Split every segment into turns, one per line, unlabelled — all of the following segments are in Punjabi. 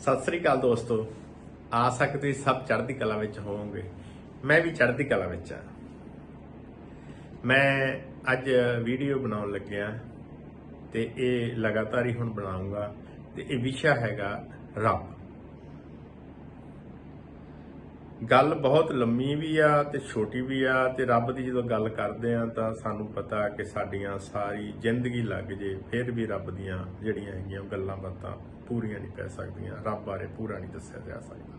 ਸਤਿ ਸ੍ਰੀ ਅਕਾਲ ਦੋਸਤੋ। ਆਸ ਹੈ ਕਿ ਤੁਸੀਂ ਸਭ ਚੜ੍ਹਦੀ ਕਲਾ ਵਿੱਚ ਹੋਵੋਗੇ। ਮੈਂ ਵੀ ਚੜ੍ਹਦੀ ਕਲਾ ਵਿੱਚ ਆ। ਮੈਂ ਅੱਜ ਵੀਡੀਓ ਬਣਾਉਣ ਲੱਗਿਆ ਤੇ ਇਹ ਲਗਾਤਾਰ ਹੀ ਹੁਣ ਬਣਾਉਂਗਾ ਤੇ ਇਹ ਵਿਸ਼ਾ ਹੈਗਾ ਰੱਬ। ਗੱਲ ਬਹੁਤ ਲੰਮੀ ਵੀ ਆ ਤੇ ਛੋਟੀ ਵੀ ਆ ਤੇ ਰੱਬ ਦੀ ਜਦੋਂ ਗੱਲ ਕਰਦੇ ਆ ਤਾਂ ਸਾਨੂੰ ਪਤਾ ਕਿ ਸਾਡੀਆਂ ਸਾਰੀ ਜ਼ਿੰਦਗੀ ਲੱਗ ਜੇ, ਫਿਰ ਵੀ ਰੱਬ ਦੀਆਂ ਜਿਹੜੀਆਂ ਹੈਗੀਆਂ ਗੱਲਾਂ ਬਾਤਾਂ ਪੂਰੀਆਂ ਨਹੀਂ ਪੈ ਸਕਦੀਆਂ, ਰੱਬ ਬਾਰੇ ਪੂਰਾ ਨਹੀਂ ਦੱਸਿਆ ਜਾ ਸਕਦਾ।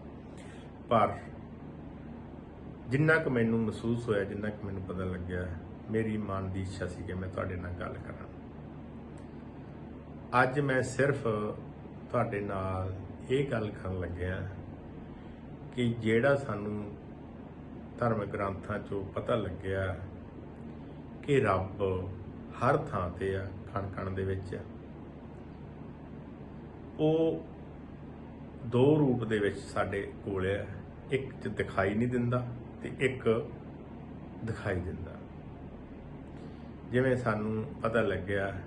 ਪਰ ਜਿੰਨਾ ਕੁ ਮੈਨੂੰ ਮਹਿਸੂਸ ਹੋਇਆ, ਜਿੰਨਾ ਕੁ ਮੈਨੂੰ ਪਤਾ ਲੱਗਿਆ, ਮੇਰੀ ਮਨ ਦੀ ਇੱਛਾ ਸੀ ਕਿ ਮੈਂ ਤੁਹਾਡੇ ਨਾਲ ਗੱਲ ਕਰਾਂ। ਅੱਜ ਮੈਂ ਸਿਰਫ ਤੁਹਾਡੇ ਨਾਲ ਇਹ ਗੱਲ ਕਰਨ ਲੱਗਿਆ ਕਿ ਜਿਹੜਾ ਸਾਨੂੰ ਧਰਮ ਗ੍ਰੰਥਾਂ ਚੋਂ ਪਤਾ ਲੱਗਿਆ ਕਿ ਰੱਬ ਹਰ ਥਾਂ ਤੇ ਆ ਕਣ ਕਣ ਦੇ ਵਿੱਚ ਉਹ ਦੋ ਰੂਪ ਦੇ ਵਿੱਚ ਸਾਡੇ ਕੋਲ ਹੈ। ਇੱਕ ਚ ਦਿਖਾਈ ਨਹੀਂ ਦਿੰਦਾ ਤੇ ਇੱਕ ਦਿਖਾਈ ਦਿੰਦਾ। ਜਿਵੇਂ ਸਾਨੂੰ ਪਤਾ ਲੱਗਿਆ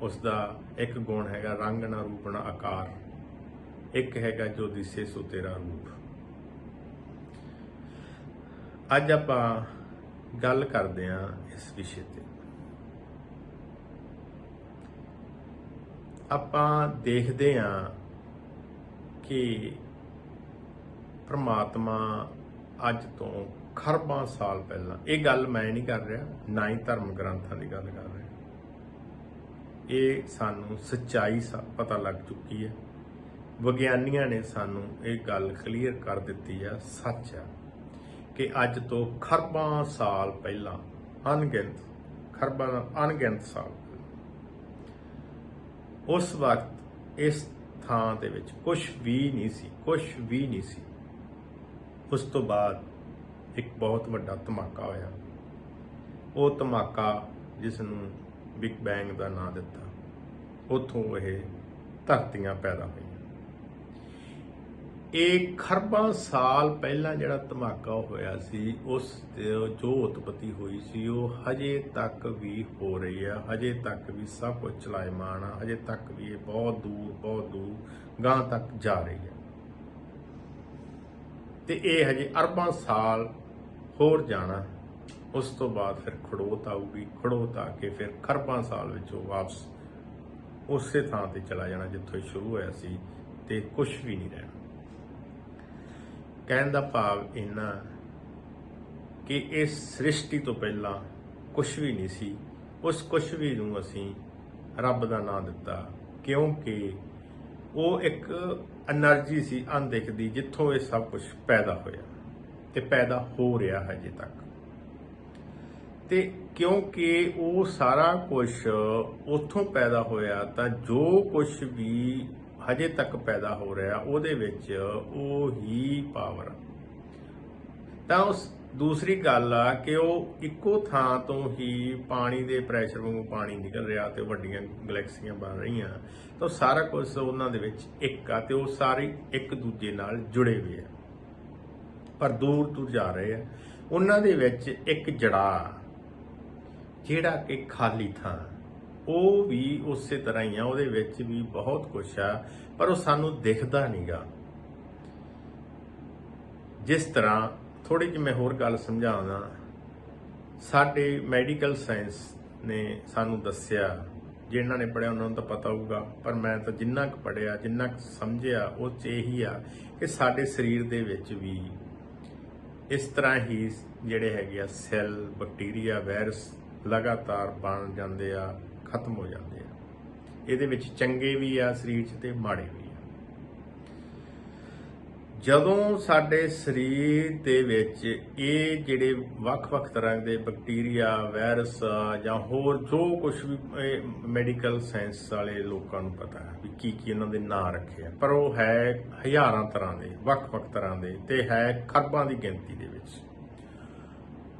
ਉਸ ਦਾ ਇੱਕ ਗੁਣ ਹੈਗਾ ਰੰਗ ਨਾ ਰੂਪ ਨਾ ਆਕਾਰ। ਇੱਕ ਹੈਗਾ ਜੋ ਦਿਸੇ ਸੋ ਤੇਰਾ ਰੂਪ। ਅੱਜ ਆਪਾਂ ਗੱਲ ਕਰਦੇ ਹਾਂ ਇਸ ਵਿਸ਼ੇ ਤੇ। ਆਪਾਂ ਦੇਖਦੇ ਹਾਂ ਕਿ ਪ੍ਰਮਾਤਮਾ ਅੱਜ ਤੋਂ ਖਰਬਾਂ ਸਾਲ ਪਹਿਲਾਂ, ਇਹ ਗੱਲ ਮੈਂ ਨਹੀਂ ਕਰ ਰਿਹਾ, ਨਾ ਹੀ ਧਰਮ ਗ੍ਰੰਥਾਂ ਦੀ ਗੱਲ ਕਰ ਰਿਹਾ। ਇਹ ਸਾਨੂੰ ਸੱਚਾਈ ਸਾ- ਪਤਾ ਲੱਗ ਚੁੱਕੀ ਹੈ। ਵਿਗਿਆਨੀਆਂ ਨੇ ਸਾਨੂੰ ਇਹ ਗੱਲ ਕਲੀਅਰ ਕਰ ਦਿੱਤੀ ਆ, ਸੱਚ ਆ, ਕਿ ਅੱਜ ਤੋਂ ਖਰਬਾਂ ਸਾਲ ਪਹਿਲਾਂ, ਅਣਗਿਣਤ, ਖਰਬਾਂ ਅਣਗਿਣਤ ਸਾਲ ਉਸ ਵਕਤ ਇਸ ਥਾਂ ਦੇ ਵਿੱਚ ਕੁਝ ਵੀ ਨਹੀਂ ਸੀ ਕੁਝ ਵੀ ਨਹੀਂ ਸੀ। ਉਸ ਤੋਂ ਬਾਅਦ ਇੱਕ ਬਹੁਤ ਵੱਡਾ ਧਮਾਕਾ ਹੋਇਆ। ਉਹ ਧਮਾਕਾ ਜਿਸ ਨੂੰ ਬਿਗ ਬੈਂਗ ਦਾ ਨਾਂ ਦਿੱਤਾ। ਉੱਥੋਂ ਇਹ ਧਰਤੀਆਂ ਪੈਦਾ ਹੋਈਆਂ। ਇਹ ਖਰਬਾਂ ਸਾਲ ਪਹਿਲਾਂ ਜਿਹੜਾ ਧਮਾਕਾ ਹੋਇਆ ਸੀ, ਉਸ ਦੇ ਜੋ ਉਤਪਤੀ ਹੋਈ ਸੀ, ਉਹ ਹਜੇ ਤੱਕ ਵੀ ਹੋ ਰਹੀ ਹੈ ਹਜੇ ਤੱਕ ਵੀ ਸਭ ਕੁਝ ਚਲਾਇਮਾਨ ਆ, ਹਜੇ ਤੱਕ ਵੀ ਇਹ ਬਹੁਤ ਦੂਰ ਬਹੁਤ ਦੂਰ ਗਾਂ ਤੱਕ ਜਾ ਰਹੀ ਹੈ ਤੇ ਇਹ ਹਜੇ ਅਰਬਾਂ ਸਾਲ ਹੋਰ ਜਾਣਾ, ਉਸ ਤੋਂ ਬਾਅਦ ਫਿਰ ਖੜੋਤ ਆਊਗੀ, ਖੜੋਤ ਆ ਕੇ ਫਿਰ ਖਰਬਾਂ ਸਾਲ ਵਿੱਚ ਉਹ ਵਾਪਸ ਉਸੇ ਥਾਂ ਤੇ ਚਲਾ ਜਾਣਾ, ਜਿੱਥੋਂ ਇਹ ਸ਼ੁਰੂ ਹੋਇਆ ਸੀ, ਤੇ ਕੁਝ ਵੀ ਨਹੀਂ ਰਹਿਣਾ। ਕਹਿਣ ਦਾ ਭਾਵ ਇਹਨਾਂ ਕਿ ਇਸ ਸ੍ਰਿਸ਼ਟੀ ਤੋਂ ਪਹਿਲਾਂ ਕੁਝ ਵੀ ਨਹੀਂ ਸੀ। ਉਸ ਕੁਝ ਵੀ ਨੂੰ ਅਸੀਂ ਰੱਬ ਦਾ ਨਾਮ ਦਿੱਤਾ, ਕਿਉਂਕਿ ਉਹ ਇੱਕ એનર્ਜੀ ਸੀ ਅਣਦਿਖਦੀ ਜਿੱਥੋਂ ਇਹ ਸਭ ਕੁਝ ਪੈਦਾ ਹੋਇਆ ਤੇ ਪੈਦਾ ਹੋ ਰਿਹਾ ਹੈ ਜੇ ਤੱਕ। ਤੇ ਕਿਉਂਕਿ ਉਹ ਸਾਰਾ ਕੁਝ ਉੱਥੋਂ ਪੈਦਾ ਹੋਇਆ, ਤਾਂ ਜੋ ਕੁਝ ਵੀ ਹਜੇ ਤੱਕ ਪੈਦਾ ਹੋ ਰਿਹਾ, ਉਹਦੇ ਵਿੱਚ ਉਹ ਹੀ ਪਾਵਰ ਤਾਂ ਉਸ ਦੂਸਰੀ ਗੱਲ ਆ ਕਿ ਉਹ ਇੱਕੋ ਥਾਂ ਤੋਂ ਹੀ ਪਾਣੀ ਦੇ ਪ੍ਰੈਸ਼ਰ ਵਾਂਗੂ ਪਾਣੀ ਨਿਕਲ ਰਿਹਾ ਤੇ ਵੱਡੀਆਂ ਗੈਲੈਕਸੀਆਂ ਬਣ ਰਹੀਆਂ। ਤਾਂ ਸਾਰਾ ਕੁਝ ਉਹਨਾਂ ਦੇ ਵਿੱਚ ਇੱਕ ਆ ਤੇ ਉਹ ਸਾਰੇ ਇੱਕ ਦੂਜੇ ਨਾਲ ਜੁੜੇ ਹੋਏ ਆ। ਪਰ ਦੂਰ ਦੂਰ ਜਾ ਰਹੇ ਆ। ਉਹਨਾਂ ਦੇ ਵਿੱਚ ਇੱਕ ਜੜਾ ਜਿਹੜਾ ਕਿ ਖਾਲੀ ਥਾਂ ਉਹ ਵੀ ਉਸੇ ਤਰ੍ਹਾਂ ਹੀ ਆ, ਉਹਦੇ ਵਿੱਚ ਵੀ ਬਹੁਤ ਕੁਝ ਆ, ਪਰ ਉਹ ਸਾਨੂੰ ਦਿਖਦਾ ਨਹੀਂਗਾ ਜਿਸ ਤਰ੍ਹਾਂ ਥੋੜੀ ਜਿਹੀ ਮੈਂ ਹੋਰ ਗੱਲ ਸਮਝਾਉਣਾ ਸਾਡੇ ਮੈਡੀਕਲ ਸਾਇੰਸ ਨੇ ਸਾਨੂੰ ਦੱਸਿਆ, ਜਿਨ੍ਹਾਂ ਨੇ ਪੜਿਆ ਉਹਨਾਂ ਨੂੰ ਤਾਂ ਪਤਾ ਹੋਊਗਾ, ਪਰ ਮੈਂ ਤਾਂ ਜਿੰਨਾ ਕੁ ਪੜਿਆ ਜਿੰਨਾ ਕੁ ਸਮਝਿਆ, ਉਹ ਚ ਇਹੀ ਆ ਕਿ ਸਾਡੇ ਸਰੀਰ ਦੇ ਵਿੱਚ ਵੀ ਇਸ ਤਰ੍ਹਾਂ ਹੀ ਜਿਹੜੇ ਹੈਗੇ ਆ ਸੈੱਲ ਬੈਕਟੀਰੀਆ ਵਾਇਰਸ ਲਗਾਤਾਰ ਬਣ ਜਾਂਦੇ ਆ ਖਤਮ ਹੋ ਜਾਂਦੇ ਆ। ਇਹਦੇ ਵਿੱਚ ਚੰਗੇ ਵੀ ਆ, ਸਰੀਰ 'ਚ ਤੇ ਮਾੜੇ ਵੀ ਆ। ਜਦੋਂ ਸਾਡੇ ਸਰੀਰ ਦੇ ਵਿੱਚ ਇਹ ਜਿਹੜੇ ਵੱਖ-ਵੱਖ ਤਰ੍ਹਾਂ ਦੇ ਬੈਕਟੀਰੀਆ, ਵਾਇਰਸ ਜਾਂ ਹੋਰ ਜੋ ਕੁਝ ਵੀ ਮੈਡੀਕਲ ਸਾਇੰਸ ਵਾਲੇ ਲੋਕਾਂ ਨੂੰ ਪਤਾ ਹੈ ਵੀ ਕੀ ਕੀ ਇਹਨਾਂ ਦੇ ਨਾਂ ਰੱਖੇ ਆ। ਪਰ ਉਹ ਹੈ ਹਜ਼ਾਰਾਂ ਤਰ੍ਹਾਂ ਦੇ, ਵੱਖ-ਵੱਖ ਤਰ੍ਹਾਂ ਦੇ ਤੇ ਹੈ ਖਰਬਾਂ ਦੀ ਗਿਣਤੀ ਦੇ ਵਿੱਚ।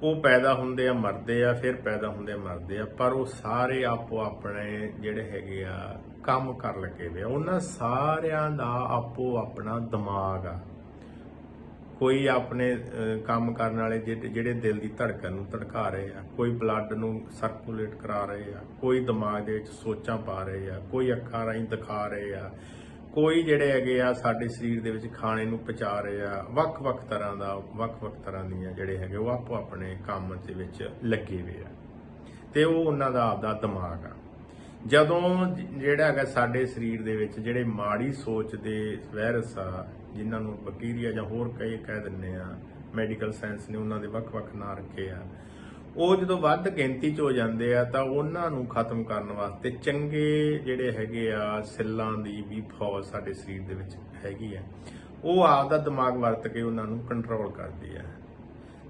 ਉਹ ਪੈਦਾ ਹੁੰਦੇ ਆ, ਮਰਦੇ ਆ, ਫਿਰ ਪੈਦਾ ਹੁੰਦੇ ਆ, ਮਰਦੇ ਆ, ਪਰ ਉਹ ਸਾਰੇ ਆਪੋ ਆਪਣੇ ਜਿਹੜੇ ਹੈਗੇ ਆ, ਕੰਮ ਕਰ ਲੱਗੇ ਵੇ ਉਹਨਾਂ ਸਾਰਿਆਂ ਦਾ ਆਪੋ ਆਪਣਾ ਦਿਮਾਗ ਆ। ਕੋਈ ਆਪਣੇ ਕੰਮ ਕਰਨ ਵਾਲੇ ਜਿਹੜੇ ਜਿਹੜੇ ਦਿਲ ਦੀ ਧੜਕਣ ਨੂੰ ਧੜਕਾ ਰਹੇ ਆ, ਕੋਈ ਬਲੱਡ ਨੂੰ ਸਰਕੂਲੇਟ ਕਰਾ ਰਹੇ ਆ, ਕੋਈ ਦਿਮਾਗ ਦੇ ਵਿੱਚ ਸੋਚਾਂ ਪਾ ਰਹੇ ਆ, ਕੋਈ ਅੱਖਾਂ ਰਾਹੀਂ ਦਿਖਾ ਰਹੇ ਆ ਕੋਈ ਜਿਹੜੇ ਹੈਗੇ ਆ ਸਾਡੇ ਸਰੀਰ ਦੇ ਵਿੱਚ ਖਾਣੇ ਨੂੰ ਪਚਾ ਰਹੇ ਆ ਵੱਖ-ਵੱਖ ਤਰ੍ਹਾਂ ਦਾ ਵੱਖ-ਵੱਖ ਤਰ੍ਹਾਂ ਦੀਆਂ ਜਿਹੜੇ ਹੈਗੇ ਉਹ ਆਪੋ ਆਪਣੇ ਕੰਮ ਦੇ ਵਿੱਚ ਲੱਗੇ ਹੋਏ ਆ। ਤੇ ਉਹ ਉਹਨਾਂ ਦਾ ਆਪਦਾ ਦਿਮਾਗ ਆ। ਜਦੋਂ ਜ- ਜਿਹੜਾ ਹੈਗਾ ਸਾਡੇ ਸਰੀਰ ਦੇ ਵਿੱਚ ਜਿਹੜੇ ਮਾੜੀ ਸੋਚ ਦੇ ਵਾਇਰਸ ਆ, ਜਿਨ੍ਹਾਂ ਨੂੰ ਬੈਕਟੀਰੀਆ ਜਾਂ ਹੋਰ ਕਈ ਕਹਿ ਦਿੰਨੇ ਆ, ਮੈਡੀਕਲ ਸਾਇੰਸ ਨੇ ਉਹਨਾਂ ਦੇ ਵੱਖ-ਵੱਖ ਨਾਂ ਰੱਖੇ ਆ ਉਹ ਜਦੋਂ ਵੱਧ ਗਿਣਤੀ 'ਚ ਹੋ ਜਾਂਦੇ ਆ ਤਾਂ ਉਹਨਾਂ ਨੂੰ ਖਤਮ ਕਰਨ ਵਾਸਤੇ ਚੰਗੇ ਜਿਹੜੇ ਹੈਗੇ ਆ ਸੈੱਲਾਂ ਦੀ ਵੀ ਫੌਜ ਸਾਡੇ ਸਰੀਰ ਦੇ ਵਿੱਚ ਹੈਗੀ ਆ, ਉਹ ਆਪ ਦਾ ਦਿਮਾਗ ਵਰਤ ਕੇ ਉਹਨਾਂ ਨੂੰ ਕੰਟਰੋਲ ਕਰਦੀ ਆ।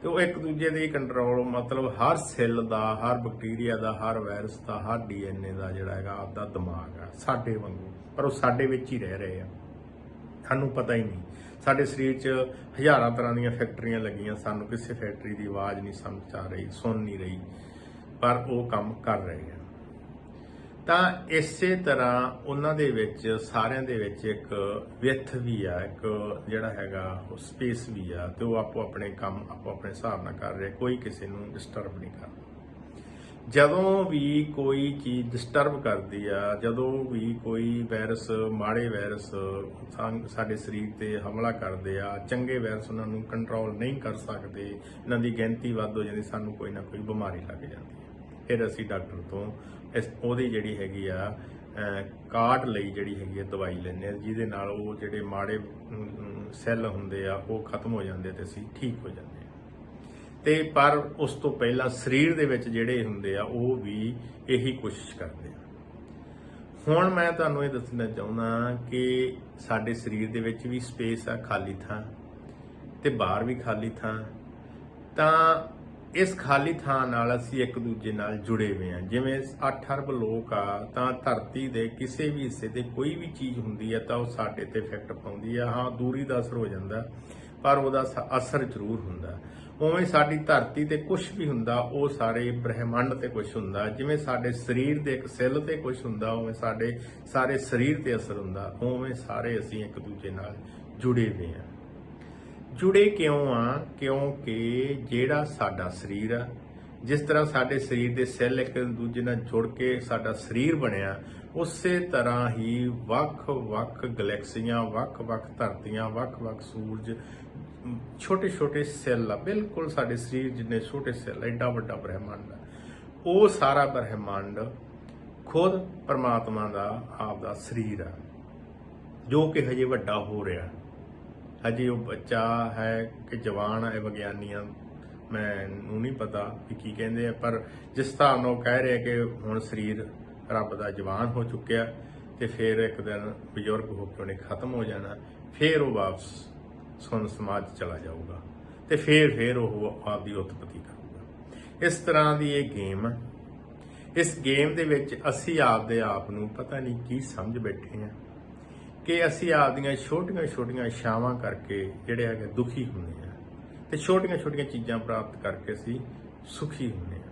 ਤੇ ਉਹ ਇੱਕ ਦੂਜੇ ਦੇ ਕੰਟਰੋਲ ਮਤਲਬ ਹਰ ਸੈੱਲ ਦਾ, ਹਰ ਬੈਕਟੀਰੀਆ ਦਾ, ਹਰ ਵਾਇਰਸ ਦਾ, ਹਰ ਡੀਐਨਏ ਦਾ ਜਿਹੜਾ ਹੈਗਾ ਆਪਦਾ ਦਿਮਾਗ ਆ, ਸਾਡੇ ਵਾਂਗੂ, ਪਰ ਉਹ ਸਾਡੇ ਵਿੱਚ ਹੀ ਰਹਿ ਰਹੇ ਆ। ਸਾਨੂੰ ਪਤਾ ਹੀ ਨਹੀਂ। ਸਾਡੇ ਸਰੀਰ 'ਚ ਹਜ਼ਾਰਾਂ ਤਰ੍ਹਾਂ ਦੀਆਂ ਫੈਕਟਰੀਆਂ ਲੱਗੀਆਂ, ਸਾਨੂੰ ਕਿਸੇ ਫੈਕਟਰੀ ਦੀ ਆਵਾਜ਼ ਨਹੀਂ ਸਮਝ ਆ ਰਹੀ, ਸੁਣ ਨਹੀਂ ਰਹੀ, ਪਰ ਉਹ ਕੰਮ ਕਰ ਰਹੇ ਆ। ਤਾਂ ਇਸੇ ਤਰ੍ਹਾਂ ਉਹਨਾਂ ਦੇ ਵਿੱਚ, ਸਾਰਿਆਂ ਦੇ ਵਿੱਚ ਇੱਕ ਵਿਥ ਵੀ ਆ, ਇੱਕ ਜਿਹੜਾ ਹੈਗਾ, ਉਹ ਸਪੇਸ ਵੀ ਆ, ਤੇ ਉਹ ਆਪੋ ਆਪਣੇ ਕੰਮ ਆਪੋ ਆਪਣੇ ਹਿਸਾਬ ਨਾਲ ਕਰ ਰਿਹਾ, ਕੋਈ ਕਿਸੇ ਨੂੰ ਡਿਸਟਰਬ ਨਹੀਂ ਕਰਦਾ ਜਦੋਂ ਵੀ ਕੋਈ ਚੀਜ਼ ਡਿਸਟਰਬ ਕਰਦੀ ਆ, ਜਦੋਂ ਵੀ ਕੋਈ ਵਾਇਰਸ ਮਾੜੇ ਵਾਇਰਸ ਸਾਂ- ਸਾਡੇ ਸਰੀਰ ਤੇ ਹਮਲਾ ਕਰਦੇ ਆ, ਚੰਗੇ ਵਾਇਰਸ ਉਹਨਾਂ ਨੂੰ ਕੰਟਰੋਲ ਨਹੀਂ ਕਰ ਸਕਦੇ, ਇਹਨਾਂ ਦੀ ਗਿਣਤੀ ਵੱਧ ਹੋ ਜਾਂਦੀ, ਸਾਨੂੰ ਕੋਈ ਨਾ ਕੋਈ ਬਿਮਾਰੀ ਲੱਗ ਜਾਂਦੀ ਹੈ ਫਿਰ ਅਸੀਂ ਡਾਕਟਰ ਤੋਂ ਇਸ, ਉਹਦੀ ਜਿਹੜੀ ਹੈਗੀ ਆ ਕਾਟ ਲਈ ਜਿਹੜੀ ਹੈਗੀ ਆ ਦਵਾਈ ਲੈਂਦੇ ਆ, ਜਿਹਦੇ ਨਾਲ ਉਹ ਜਿਹੜੇ ਮਾੜੇ ਸੈੱਲ ਹੁੰਦੇ ਆ, ਉਹ ਖਤਮ ਹੋ ਜਾਂਦੇ ਤੇ ਅਸੀਂ ਠੀਕ ਹੋ ਜਾਂਦੇ ਆ। ਤੇ ਪਰ ਉਸ ਤੋਂ ਪਹਿਲਾਂ ਸਰੀਰ ਦੇ ਵਿੱਚ ਜਿਹੜੇ ਹੁੰਦੇ ਆ, ਉਹ ਵੀ ਇਹੀ ਕੋਸ਼ਿਸ਼ ਕਰਦੇ ਆ। ਹੁਣ ਮੈਂ ਤੁਹਾਨੂੰ ਇਹ ਦੱਸਣਾ ਚਾਹੁੰਦਾ ਕਿ ਸਾਡੇ ਸਰੀਰ ਦੇ ਵਿੱਚ ਵੀ ਸਪੇਸ ਆ, ਖਾਲੀ ਥਾਂ ਤੇ ਬਾਹਰ ਵੀ ਖਾਲੀ ਥਾਂ। ਤਾਂ ਇਸ ਖਾਲੀ ਥਾਂ ਨਾਲ ਅਸੀਂ ਇੱਕ ਦੂਜੇ ਨਾਲ ਜੁੜੇ ਹੋਏ ਹਾਂ ਜਿਵੇਂ 8 ਅਰਬ ਲੋਕ ਆ, ਤਾਂ ਧਰਤੀ ਦੇ ਕਿਸੇ ਵੀ ਹਿੱਸੇ ਤੇ ਕੋਈ ਵੀ ਚੀਜ਼ ਹੁੰਦੀ ਆ, ਤਾਂ ਉਹ ਸਾਡੇ ਤੇ ਇਫੈਕਟ ਪਾਉਂਦੀ ਆ। ਹਾਂ, ਦੂਰੀ ਦਾ ਅਸਰ ਹੋ ਜਾਂਦਾ। ਪਰ ਉਹਦਾ ਸ- ਅਸਰ ਜ਼ਰੂਰ ਹੁੰਦਾ। ਉਵੇਂ ਸਾਡੀ ਧਰਤੀ ਤੇ ਕੁਝ ਵੀ ਹੁੰਦਾ, ਉਹ ਸਾਰੇ ਬ੍ਰਹਿਮੰਡ ਤੇ ਕੁਝ ਹੁੰਦਾ। ਜਿਵੇਂ ਸਾਡੇ ਸਰੀਰ ਦੇ ਇੱਕ ਸੈੱਲ ਤੇ ਕੁਝ ਹੁੰਦਾ, ਉਵੇਂ ਸਾਡੇ ਸਾਰੇ ਸਰੀਰ ਤੇ ਅਸਰ ਹੁੰਦਾ। ਉਵੇਂ ਸਾਰੇ ਅਸੀਂ ਇੱਕ ਦੂਜੇ ਨਾਲ ਜੁੜੇ ਹੋਏ ਹਾਂ। ਜੁੜੇ ਕਿਉਂ ਆ ਕਿਉਂਕਿ ਜਿਹੜਾ ਸਾਡਾ ਸਰੀਰ ਆ ਜਿਸ ਤਰ੍ਹਾਂ ਸਾਡੇ ਸਰੀਰ ਦੇ ਸੈੱਲ ਇੱਕ ਦੂਜੇ ਨਾਲ ਜੁੜ ਕੇ ਸਾਡਾ ਸਰੀਰ ਬਣਿਆ, ਉਸੇ ਤਰ੍ਹਾਂ ਹੀ ਵੱਖ-ਵੱਖ ਗੈਲੈਕਸੀਆਂ ਵੱਖ-ਵੱਖ ਧਰਤੀਆਂ ਵੱਖ-ਵੱਖ ਸੂਰਜ ਛੋਟੇ-ਛੋਟੇ ਸੈੱਲ ਆ, ਬਿਲਕੁਲ ਸਾਡੇ ਸਰੀਰ ਜਿੰਨੇ ਛੋਟੇ ਸੈੱਲ ਐਡਾ ਵੱਡਾ ਬ੍ਰਹਿਮੰਡ ਆ। ਉਹ ਸਾਰਾ ਬ੍ਰਹਿਮੰਡ ਖੁਦ ਪਰਮਾਤਮਾ ਦਾ, ਆਪ ਦਾ ਸਰੀਰ ਆ, ਜੋ ਕਿ ਹਜੇ ਵੱਡਾ ਹੋ ਰਿਹਾ। ਹਜੇ ਉਹ ਬੱਚਾ ਹੈ ਕਿ ਜਵਾਨ ਹੈ ਵਿਗਿਆਨੀਆਂ ਮੈਨੂੰ ਨਹੀਂ ਪਤਾ ਵੀ ਕੀ ਕਹਿੰਦੇ ਆ, ਪਰ ਜਿਸ ਹਿਸਾਬ ਉਹ ਕਹਿ ਰਹੇ ਕਿ ਹੁਣ ਸਰੀਰ ਰੱਬ ਦਾ ਜਵਾਨ ਹੋ ਚੁੱਕਿਆ ਤੇ ਫਿਰ ਇੱਕ ਦਿਨ ਬਜ਼ੁਰਗ ਹੋ ਕੇ ਉਹਨੇ ਖਤਮ ਹੋ ਜਾਣਾ, ਫਿਰ ਉਹ ਵਾਪਸ ਸੁਨ ਸਮਾਜ 'ਚ ਚਲਾ ਜਾਊਗਾ ਤੇ ਫਿਰ ਫਿਰ ਉਹ ਆਪਦੀ ਉਤਪਤੀ ਕਰੂਗਾ। ਇਸ ਤਰ੍ਹਾਂ ਦੀ ਇਹ ਗੇਮ ਹੈ ਇਸ ਗੇਮ ਦੇ ਵਿੱਚ ਅਸੀਂ ਆਪਦੇ ਆਪ ਨੂੰ ਪਤਾ ਨਹੀਂ ਕੀ ਸਮਝ ਬੈਠੇ ਹਾਂ ਕਿ ਅਸੀਂ ਆਪਦੀਆਂ ਛੋਟੀਆਂ-ਛੋਟੀਆਂ ਛਾਵਾਂ ਕਰਕੇ ਜਿਹੜੇ ਹੈਗੇ ਦੁਖੀ ਹੁੰਦੇ ਆ। ਤੇ ਛੋਟੀਆਂ-ਛੋਟੀਆਂ ਚੀਜ਼ਾਂ ਪ੍ਰਾਪਤ ਕਰਕੇ ਅਸੀਂ ਸੁਖੀ ਹੁੰਦੇ ਹਾਂ।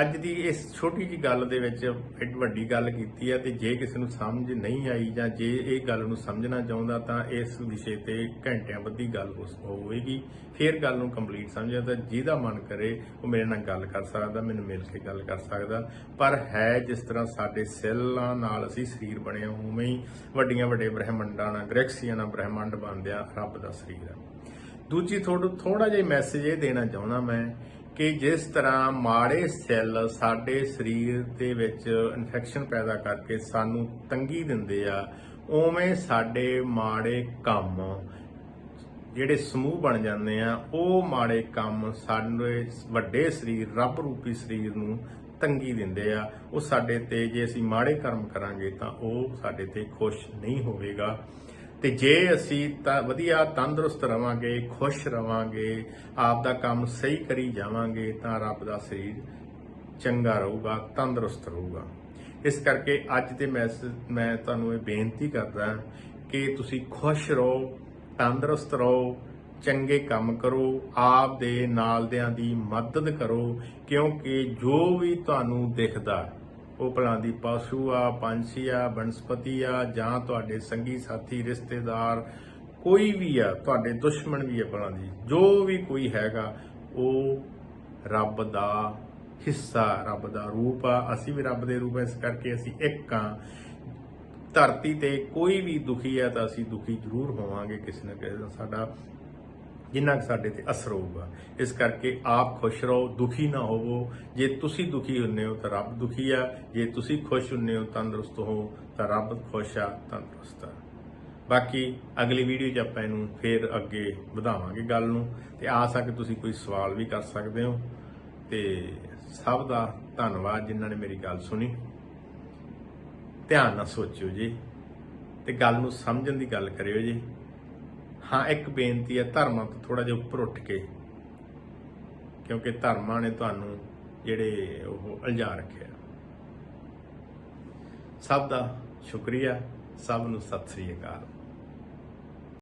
ਅੱਜ ਦੀ ਇਸ ਛੋਟੀ ਜੀ ਗੱਲ ਦੇ ਵਿੱਚ ਇੱਕ ਵੱਡੀ ਗੱਲ ਕੀਤੀ ਹੈ ਤੇ ਜੇ ਕਿਸੇ ਨੂੰ ਸਮਝ ਨਹੀਂ ਆਈ ਜਾਂ ਜੇ ਇਹ ਗੱਲ ਨੂੰ ਸਮਝਣਾ ਚਾਹੁੰਦਾ ਤਾਂ ਇਸ ਵਿਸ਼ੇ ਤੇ ਘੰਟਿਆਂ ਬੱਧੀ ਗੱਲ ਹੋ- ਹੋਵੇਗੀ। ਫਿਰ ਗੱਲ ਨੂੰ ਕੰਪਲੀਟ ਸਮਝਿਆ ਤਾਂ ਜਿਹਦਾ ਮਨ ਕਰੇ ਉਹ ਮੇਰੇ ਨਾਲ ਗੱਲ ਕਰ ਸਕਦਾ, ਮੈਨੂੰ ਮਿਲ ਕੇ ਗੱਲ ਕਰ ਸਕਦਾ। ਪਰ ਹੈ ਜਿਸ ਤਰ੍ਹਾਂ ਸਾਡੇ ਸੈੱਲਾਂ ਨਾਲ ਅਸੀਂ ਸਰੀਰ ਬਣਿਆ ਉਵੇਂ ਹੀ ਵੱਡੀਆਂ ਵੱਡੇ ਬ੍ਰਹਿਮੰਡਾਂ ਨਾਲ ਗੈਲੈਕਸੀਆਂ ਨਾਲ ਬ੍ਰਹਿਮੰਡ ਬਣਦਿਆ ਰੱਬ ਦਾ ਸਰੀਰ ਹੈ। ਦੂਜੀ ਤੁਹਾਨੂੰ ਥੋੜਾ ਜਿਹਾ ਮੈਸੇਜ ਇਹ ਦੇਣਾ ਚਾਹੁੰਦਾ ਮੈਂ ਕਿ ਜਿਸ ਤਰ੍ਹਾਂ ਮਾੜੇ ਸੈੱਲ ਸਾਡੇ ਸਰੀਰ ਦੇ ਵਿੱਚ ਇਨਫੈਕਸ਼ਨ ਪੈਦਾ ਕਰਕੇ ਸਾਨੂੰ ਤੰਗੀ ਦਿੰਦੇ ਆ, ਉਵੇਂ ਸਾਡੇ ਮਾੜੇ ਕੰਮ ਜਿਹੜੇ ਸਮੂਹ ਬਣ ਜਾਂਦੇ ਆ, ਉਹ ਮਾੜੇ ਕੰਮ ਸਾਡੇ ਵੱਡੇ ਸਰੀਰ, ਰੱਬ ਰੂਪੀ ਸਰੀਰ ਨੂੰ ਤੰਗੀ ਦਿੰਦੇ ਆ, ਉਹ ਸਾਡੇ ਤੇ ਜੇ ਅਸੀਂ ਮਾੜੇ ਕਰਮ ਕਰਾਂਗੇ ਤਾਂ ਉਹ ਸਾਡੇ ਤੇ ਖੁਸ਼ ਨਹੀਂ ਹੋਵੇਗਾ। ਤੇ ਜੇ ਅਸੀਂ ਤਾਂ ਵਧੀਆ ਤੰਦਰੁਸਤ ਰਵਾਂਗੇ, ਖੁਸ਼ ਰਵਾਂਗੇ, ਆਪ ਦਾ ਕੰਮ ਸਹੀ ਕਰੀ ਜਾਵਾਂਗੇ, ਤਾਂ ਰੱਬ ਦਾ ਸਰੀਰ ਚੰਗਾ ਰਹੂਗਾ, ਤੰਦਰੁਸਤ ਰਹੂਗਾ। ਇਸ ਕਰਕੇ ਅੱਜ ਦੇ ਮੈਸੇਜ ਮੈਂ ਤੁਹਾਨੂੰ ਇਹ ਬੇਨਤੀ ਕਰਦਾ ਕਿ ਤੁਸੀਂ ਖੁਸ਼ ਰਹੋ, ਤੰਦਰੁਸਤ ਰਹੋ, ਚੰਗੇ ਕੰਮ ਕਰੋ, ਆਪ ਦੇ ਨਾਲਦਿਆਂ ਦੀ ਮਦਦ ਕਰੋ, ਕਿਉਂਕਿ ਜੋ ਵੀ ਤੁਹਾਨੂੰ ਦਿਖਦਾ ਉਹ ਭਲਾਂ ਦੀ ਪਾਸ਼ੂ ਆ, ਪੰਛੀ ਆ, ਬਨਸਪਤੀ ਆ, ਜਾਂ ਤੁਹਾਡੇ ਸੰਗੀ ਸਾਥੀ, ਰਿਸ਼ਤੇਦਾਰ, ਕੋਈ ਵੀ ਆ, ਤੁਹਾਡੇ ਦੁਸ਼ਮਣ ਵੀ ਆ ਭਲਾਂ ਦੀ, ਜੋ ਵੀ ਕੋਈ ਹੈਗਾ, ਉਹ ਰੱਬ ਦਾ ਹਿੱਸਾ, ਰੱਬ ਦਾ ਰੂਪ ਆ। ਅਸੀਂ ਵੀ ਰੱਬ ਦੇ ਰੂਪ ਆ, ਇਸ ਕਰਕੇ ਅਸੀਂ ਇੱਕ ਆ। ਧਰਤੀ ਤੇ ਕੋਈ ਵੀ ਦੁਖੀ ਆ, ਤਾਂ ਅਸੀਂ ਦੁਖੀ ਜ਼ਰੂਰ ਹੋਵਾਂਗੇ, ਕਿਸੇ ਨਾ ਕਿਸੇ ਦਿਨ ਸਾਡਾ ਜਿੰਨਾ ਕੁ ਸਾਡੇ ਤੇ ਅਸਰ ਹੋਊਗਾ। ਇਸ ਕਰਕੇ ਆਪ ਖੁਸ਼ ਰਹੋ, ਦੁਖੀ ਨਾ ਹੋਵੋ। ਜੇ ਤੁਸੀਂ ਦੁਖੀ ਹੁੰਨੇ ਹੋ ਤਾਂ ਰੱਬ ਦੁਖੀ ਆ। ਜੇ ਤੁਸੀਂ ਖੁਸ਼ ਹੁੰਨੇ ਹੋ, ਤੰਦਰੁਸਤ ਹੋ, ਤਾਂ ਰੱਬ ਖੁਸ਼ ਆ, ਤੰਦਰੁਸਤ ਆ। ਬਾਕੀ ਅਗਲੀ ਵੀਡੀਓ 'ਚ ਆਪਾਂ ਇਹਨੂੰ ਫੇਰ ਅੱਗੇ ਵਧਾਵਾਂਗੇ ਗੱਲ ਨੂੰ। ਤੇ ਆ ਸਕੇ ਤੁਸੀਂ ਕੋਈ ਸਵਾਲ ਵੀ ਕਰ ਸਕਦੇ ਹੋ। ਤੇ ਸਭ ਦਾ ਧੰਨਵਾਦ ਜਿਨ੍ਹਾਂ ਨੇ ਮੇਰੀ ਗੱਲ ਸੁਣੀ। ਧਿਆਨ ਨਾਲ ਸੋਚਿਓ ਜੀ। ਤੇ ਗੱਲ ਨੂੰ ਸਮਝਣ ਦੀ ਗੱਲ ਕਰਿਓ ਜੀ। ਹਾਂ, ਇੱਕ ਬੇਨਤੀ ਹੈ ਧਰਮਾਂ ਤੋਂ ਥੋੜਾ ਜਿਹਾ ਉੱਪਰ ਉੱਠ ਕੇ, ਕਿਉਂਕਿ ਧਰਮਾਂ ਨੇ ਤੁਹਾਨੂੰ ਜਿਹੜੇ ਉਹ ਅਲਝਾ ਰੱਖਿਆ। ਸਭ ਦਾ ਸ਼ੁਕਰੀਆ, ਸਭ ਨੂੰ ਸਤਿ ਸ੍ਰੀ ਅਕਾਲ।